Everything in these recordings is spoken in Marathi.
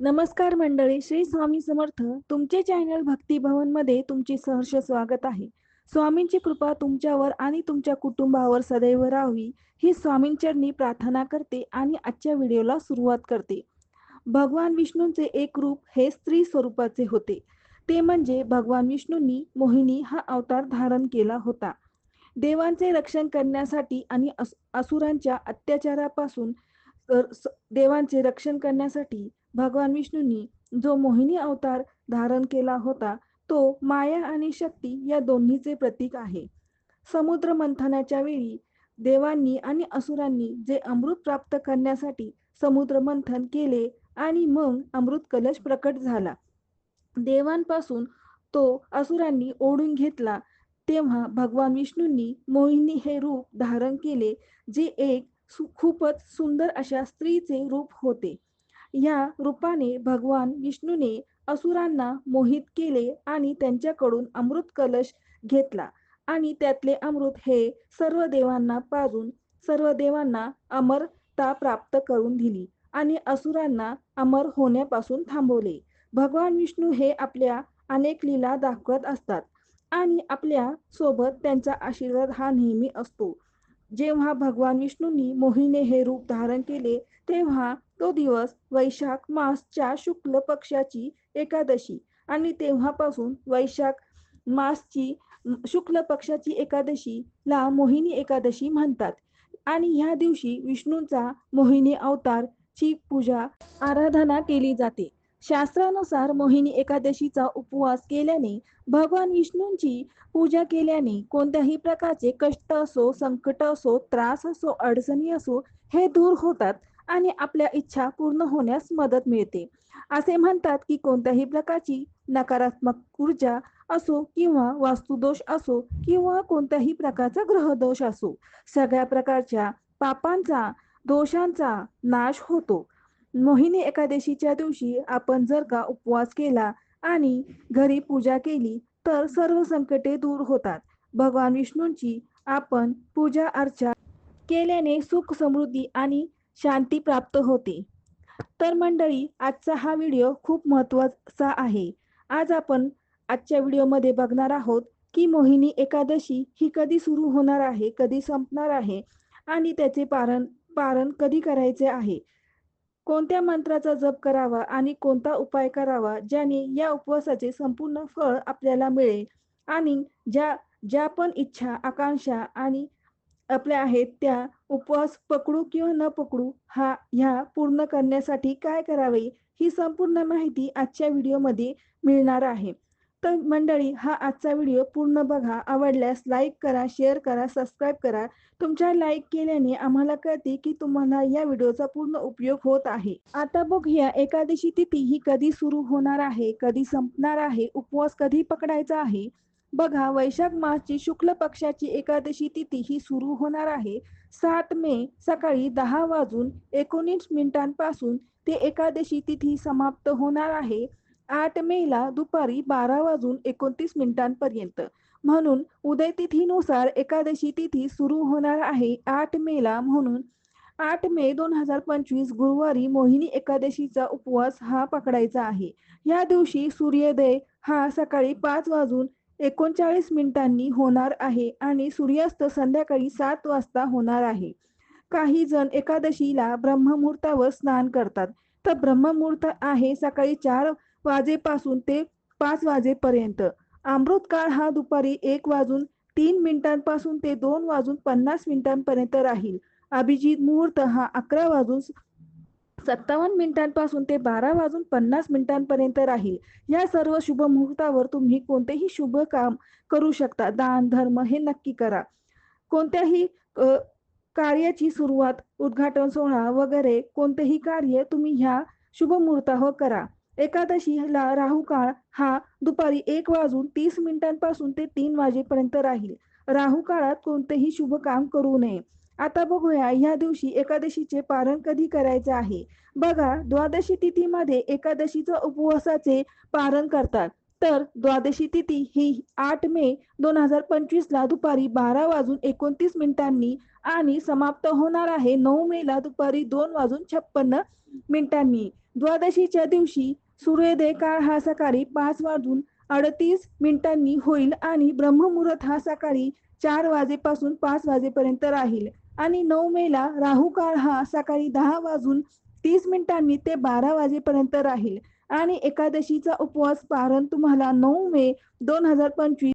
नमस्कार मंडळी श्री स्वामी समर्थ. तुमचे चॅनल भक्ती भवनमध्ये तुमचे सहर्ष स्वागत आहे. स्वामींची कृपा तुमच्यावर आणि तुमच्या कुटुंबावर सदैव राहावी. ही स्वामींचरणी प्रार्थना करते आणि आजच्या व्हिडिओला सुरुवात करते. भगवान विष्णूंचे एक रूप हे स्त्री स्वरूपाचे होते. ते म्हणजे भगवान विष्णूंनी मोहिनी हा अवतार धारण केला होता. देवांचे रक्षण करण्यासाठी आणि असुरांच्या अत्याचारापासून देवांचे रक्षण करण्यासाठी भगवान विष्णूंनी जो मोहिनी अवतार धारण केला होता तो माया आणि शक्ती या दोन्हीचे प्रतीक आहे. समुद्र मंथनाच्या वेळी देवांनी आणि असुरांनी जे अमृत प्राप्त करण्यासाठी समुद्र मंथन केले आणि मग अमृत कलश प्रकट झाला. देवांपासून तो असुरांनी ओढून घेतला तेव्हा भगवान विष्णूंनी मोहिनी हे रूप धारण केले जे एक खूपच सुंदर अशा स्त्रीचे रूप होते. या रूपाने भगवान विष्णूने असुरांना मोहित केले आणि त्यांच्याकडून अमृत कलश घेतला. आणि त्यातले अमृत हे सर्व देवांना पाजून सर्व देवांना अमरता प्राप्त करून दिली आणि असुरांना अमर होण्यापासून थांबवले. भगवान विष्णू हे आपल्या अनेक लीला दाखवत असतात आणि आपल्यासोबत त्यांचा आशीर्वाद हा नेहमी असतो. जेव्हा भगवान विष्णूंनी मोहिने हे रूप धारण केले तेव्हा तो दिवस वैशाख मासच्या शुक्ल पक्षाची एकादशी आणि तेव्हापासून वैशाख मासची शुक्ल पक्षाची एकादशी ला मोहिनी एकादशी म्हणतात. आणि ह्या दिवशी विष्णूंचा मोहिनी अवतार ची पूजा आराधना केली जाते. शास्त्रानुसार मोहिनी एकादशीचा उपवास केल्याने भगवान विष्णूंची पूजा केल्याने कोणत्याही प्रकारचे कष्ट असो संकट असो त्रास असो अडचणी असो हे दूर होतात आणि आपल्या इच्छा पूर्ण होण्यास मदत मिळते. असे म्हणतात की कोणत्याही प्रकारची नकारात्मक ऊर्जा असो किंवा वास्तुदोष असो किंवा कोणत्याही प्रकारचा ग्रहदोष असो सगळ्या प्रकारच्या पापांचा दोषांचा नाश होतो. मोहिनी एकादशीच्या दिवशी आपण जर का उपवास केला आणि घरी पूजा केली तर सर्व संकटे दूर होतात. भगवान विष्णूंची आपण पूजा अर्चा केल्याने सुख समृद्धी आणि शांती प्राप्त होते. तर मंडळी आजचा हा व्हिडिओ खूप महत्त्वाचा आहे. आज आपण आजच्या व्हिडिओमध्ये बघणार आहोत की मोहिनी एकादशी ही कधी सुरू होणार आहे कधी संपणार आहे आणि त्याचे पारण पारण कधी करायचे आहे. कोणत्या मंत्राचा जप करावा आणि कोणता उपाय करावा ज्याने या उपवासाचे संपूर्ण फळ आपल्याला मिळेल? आणि ज्या ज्या पण इच्छा आकांक्षा आणि आपल्या आहेत त्या उपवास पकडू किंवा न पकडू हा ह्या पूर्ण करण्यासाठी काय करावे ही संपूर्ण माहिती आजच्या व्हिडिओमध्ये मिळणार आहे. तर मंडळी हा आजचा व्हिडिओ पूर्ण बघा. आवडल्यास लाईक करा शेअर करा सबस्क्राईब करा. तुमच्या लाईक केल्याने आम्हाला कळते की तुम्हाला या व्हिडिओचा पूर्ण उपयोग होत आहे. आता बघूया एकादशी तिथी ही कधी सुरू होणार आहे कधी संपणार आहे उपवास कधी पकडायचा आहे? बघा वैशाख मासची शुक्ल पक्षाची एकादशी तिथी ही सुरू होणार आहे. सात मे सकाळी दहा वाजून एकोणीस मिनिटांपासून ते एकादशी तिथी समाप्त होणार आहे. आठ मे ला दुपारी बारा वाजून एकोणतीस मिनिटांपर्यंत. म्हणून उदय तिथीनुसार एकादशी तिथी सुरू होणार आहे आठ मे ला. म्हणून आठ मे दोन हजार पंचवीस गुरुवारी मोहिनी एकादशीचा उपवास हा पकडायचा आहे. या दिवशी सूर्योदय हा सकाळी पाच वाजून एकोणचाळीस मिनिटांनी होणार आहे आणि सूर्यास्त संध्याकाळी सात वाजता होणार आहे. काही जण एकादशीला ब्रह्ममुहूर्तावर स्नान करतात. तर ब्रह्ममुहूर्त आहे सकाळी चार वाजेपासून ते पाच वाजेपर्यंत. अमृत काळ हा दुपारी एक वाजून तीन मिनिटांपासून ते दोन वाजून पन्नास मिनिटांपर्यंत राहील. अभिजित मुहूर्त हा अकरा वाजून सत्तावन्न मिनिटांपासून ते बारा वाजून पन्नास मिनिटांपर्यंत राहील. या सर्व शुभ मुहूर्तावर तुम्ही कोणतेही शुभ काम करू शकता. दान धर्म हे नक्की करा. कोणत्याही कार्याची सुरुवात उद्घाटन सोहळा वगैरे कोणतेही कार्य तुम्ही ह्या शुभ मुहूर्तावर करा. एकादशीला राहू काळ हा दुपारी एक वाजून तीस मिनिटांपासून ते तीन वाजेपर्यंत राहील. राहू काळात कोणतेही शुभ काम करू नये. आता बघूया या दिवशी एकादशीचे पारण कधी करायचे आहे? बघा द्वादशी तिथीमध्ये एकादशीचा उपवासाचे पारण करतात. तर द्वादशी तिथी ही आठ मे दोन हजार पंचवीस ला दुपारी बारा वाजून एकोणतीस मिनिटांनी आणि समाप्त होणार आहे. नऊ मे ला दुपारी दोन वाजून छप्पन्न मिनिटांनी. द्वादशीच्या दिवशी सूर्योदय काळ हा सकाळी पाच वाजून अडतीस मिनिटांनी होईल आणि ब्रह्ममुहूर्त हा सकाळी चार वाजेपासून पाच वाजेपर्यंत राहील. आणि नऊ मेला राहू काळ हा सकाळी दहा वाजून तीस मिनिटांनी ते बारा वाजेपर्यंत राहील. आणि एकादशीचा उपवास पारण तुम्हाला नऊ मे दोन हजार पंचवीस.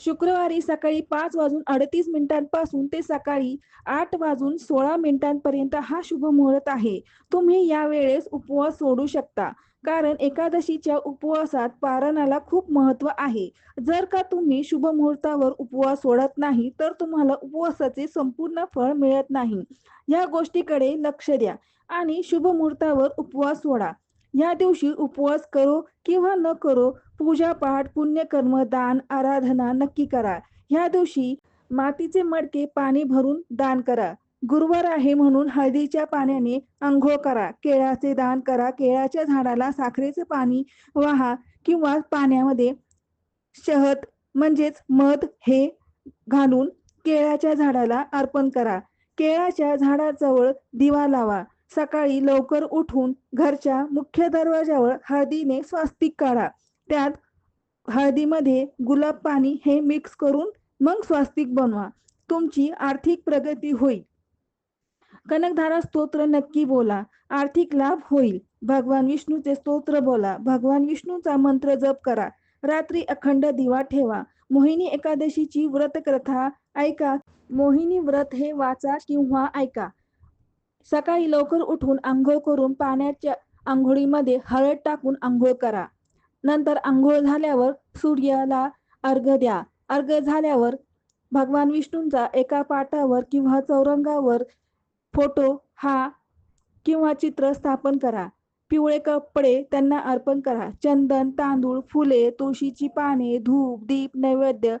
शुक्रवारी सकाळी पाच वाजून अडतीस मिनिटांपासून ते सकाळी आठ वाजून सोळा मिनिटांपर्यंत हा शुभ मुहूर्त आहे. तुम्ही या वेळेस उपवास सोडू शकता. कारण एकादशीच्या उपवासात पारणाला खूप महत्त्व आहे. जर का तुम्ही शुभ मुहूर्तावर उपवास सोडत नाही तर तुम्हाला उपवासाचे संपूर्ण फळ मिळत नाही. या गोष्टीकडे लक्ष द्या आणि शुभ मुहूर्तावर उपवास सोडा. या दिवशी उपवास करो किंवा न करो पूजा पाठ पुण्यकर्म दान आराधना नक्की करा. ह्या दिवशी मातीचे मडके पाणी भरून दान करा. गुरुवार आहे म्हणून हळदीच्या पाण्याने आंघोळ करा. केळाचे दान करा. केळाच्या झाडाला साखरेचे पाणी वाहा किंवा पाण्यामध्ये शहद म्हणजेच मध हे घालून केळाच्या झाडाला अर्पण करा. केळाच्या झाडाजवळ दिवा लावा. सकाळी लवकर उठून घरच्या मुख्य दरवाजावर हळदीने स्वास्तिक काढा. त्यात हळदीमध्ये गुलाब पाणी हे मिक्स करून मग स्वास्तिक बनवा. तुमची आर्थिक प्रगती होईल. कनकधारा स्तोत्र नक्की बोला. आर्थिक लाभ होईल. भगवान विष्णूचे स्तोत्र बोला. भगवान विष्णूचा मंत्र जप करा. रात्री अखंड दिवा ठेवा. मोहिनी एकादशीची व्रत कथा ऐका. मोहिनी व्रत हे वाचा किंवा ऐका. सकाळी लवकर उठून आंघोळ करून पाण्याच्या आंघोळीमध्ये हळद टाकून आंघोळ करा. नंतर आंघोळ झाल्यावर सूर्याला अर्घ द्या. अर्घ झाल्यावर भगवान विष्णूंचा एका पाटावर किंवा चौरंगावर फोटो हा किंवा चित्र स्थापन करा. पिवळे कपडे त्यांना अर्पण करा. चंदन तांदूळ फुले तुळशीची पाने धूप दीप नैवेद्य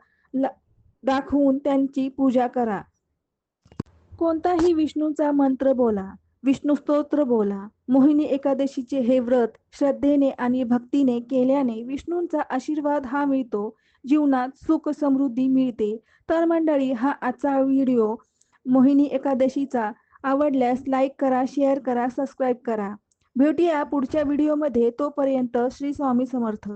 दाखवून त्यांची पूजा करा. कोणताही विष्णूचा मंत्र बोला विष्णू स्तोत्र बोला मोहिनी एकादशीचे हे व्रत श्रद्धेने आणि भक्तीने केल्याने विष्णूंचा आशीर्वाद हा मिळतो जीवनात सुख समृद्धी मिळते. तर मंडळी हा आजचा व्हिडिओ मोहिनी एकादशीचा. आवडल्यास लाईक करा शेअर करा सबस्क्राईब करा. भेटूया पुढच्या व्हिडिओमध्ये तोपर्यंत श्री स्वामी समर्थ.